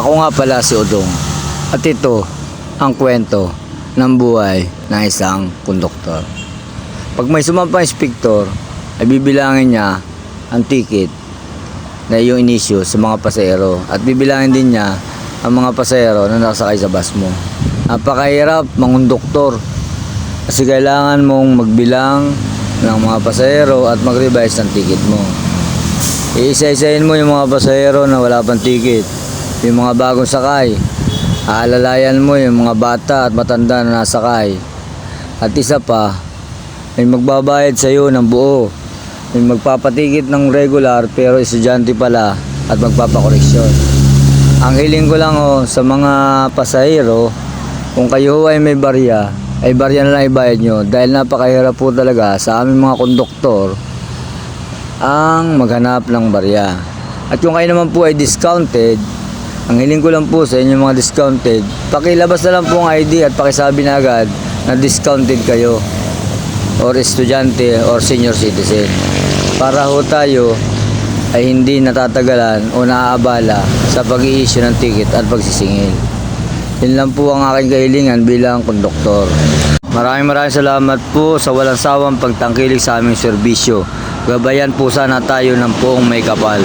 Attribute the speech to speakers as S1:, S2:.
S1: Ako nga pala si Udong. At ito ang kwento ng buhay ng isang konduktor. Pag may sumampang inspektor, ay bibilangin niya ang ticket na iyong inisyo sa mga pasahero at bibilangin din niya ang mga pasahero na nakasakay sa bus mo. Napakahirap mangunduktor kasi kailangan mong magbilang ng mga pasahero at mag-revise ng ticket mo. Iisa-isahin mo yung mga pasahero na wala pang ticket, yung mga bagong sakay. Aalalayan mo yung mga bata at matanda na nasakay. At isa pa, may magbabayad sa iyo ng buo. May magpapatikit ng regular pero estudyante pala at magpapakoreksyon. Ang hiling ko lang oh, sa mga pasahero, kung kayo ay may barya, ay barya na lang ibayad nyo dahil napakahirap po talaga sa aming mga konduktor ang maghanap ng barya. At kung kayo naman po ay discounted, ang hiling ko lang po sa inyo mga discounted, pakilabas na lang po ang ID at pakisabi na agad na discounted kayo or estudyante or senior citizen para ho tayo ay hindi natatagalan o naaabala sa pag-i-issue ng ticket at pagsisingil. Yun lang po ang aking kahilingan bilang konduktor. Maraming maraming salamat po sa walang sawang pagtangkilik sa aming serbisyo. Gabayan po sana tayo ng poong may kapal.